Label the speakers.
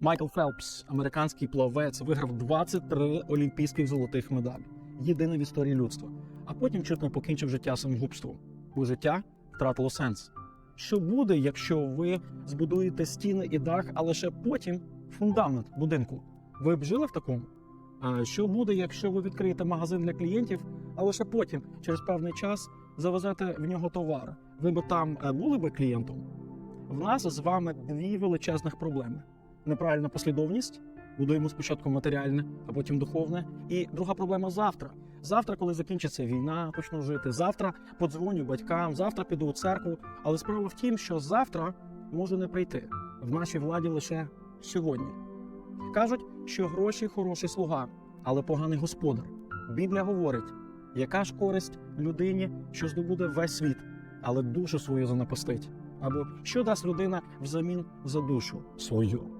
Speaker 1: Майкл Фелпс, американський плавець, виграв 23 олімпійських золотих медалі. Єдине в історії людства. А потім чуть не покінчив життя самогубством, бо життя втратило сенс. Що буде, якщо ви збудуєте стіни і дах, а лише потім фундамент будинку? Ви б жили в такому? А що буде, якщо ви відкриєте магазин для клієнтів, а лише потім, через певний час, завезете в нього товар? Ви б там е, були би клієнтом? В нас з вами дві величезних проблеми: неправильна послідовність. Будуємо спочатку матеріальне, а потім духовне. І друга проблема завтра. Завтра, коли закінчиться війна, почну жити. Завтра подзвоню батькам, завтра піду у церкву. Але справа в тім, що завтра може не прийти в нашій владі лише сьогодні. Кажуть, що гроші хороший слуга, але поганий господар. Біблія говорить, яка ж користь людині, що здобуде весь світ, але душу свою занапастить. Або що дасть людина взамін за душу свою.